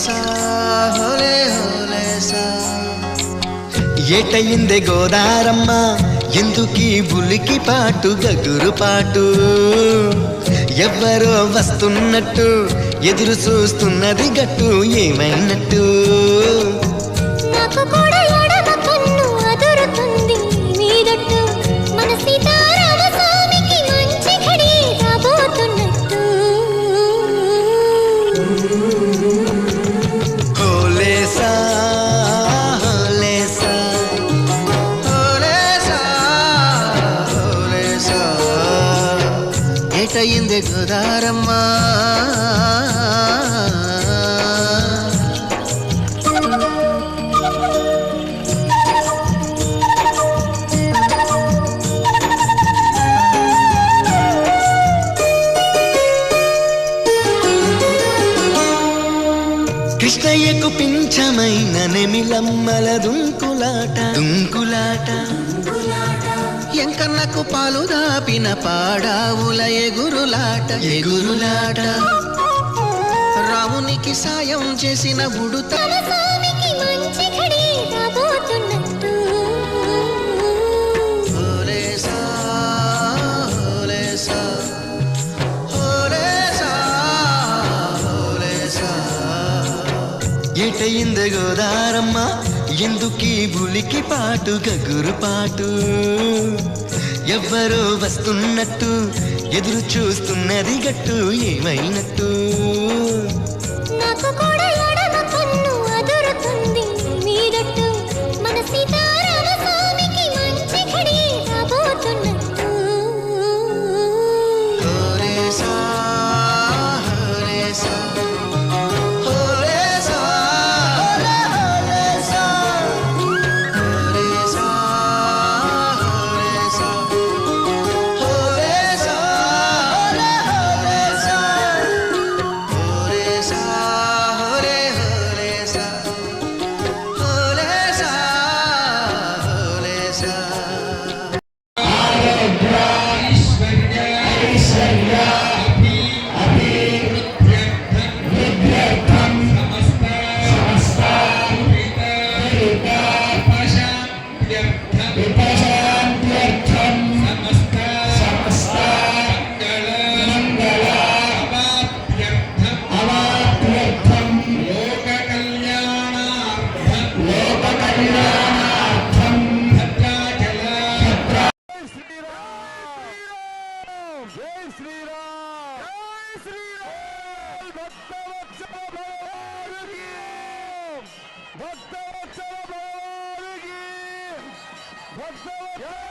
सा సా గోదారమ్మ ఎందుకీ బులికి పాటు గగురు పాటు? ఎవ్వరో వస్తున్నట్టు ఎదురు చూస్తున్నది గట్టు ఏమైనట్టు? రైతయింది గోదారమ్మా పింఛమైన నెమిలమ్మల దుంకులాట. దుంకులాట. ఎంకన్నకు పాలు దాపిన పాడావుల ఎగురులాట. ఎగురులాట. రామునికి సాయం చేసిన బుడుత ఏటయింది గోదారమ్మ ఎందుకీ బులికి పాటు గగురు పాటు? ఎవ్వరో వస్తున్నట్టు ఎదురు చూస్తున్నది గట్టు ఏమైనట్టు? Yeah!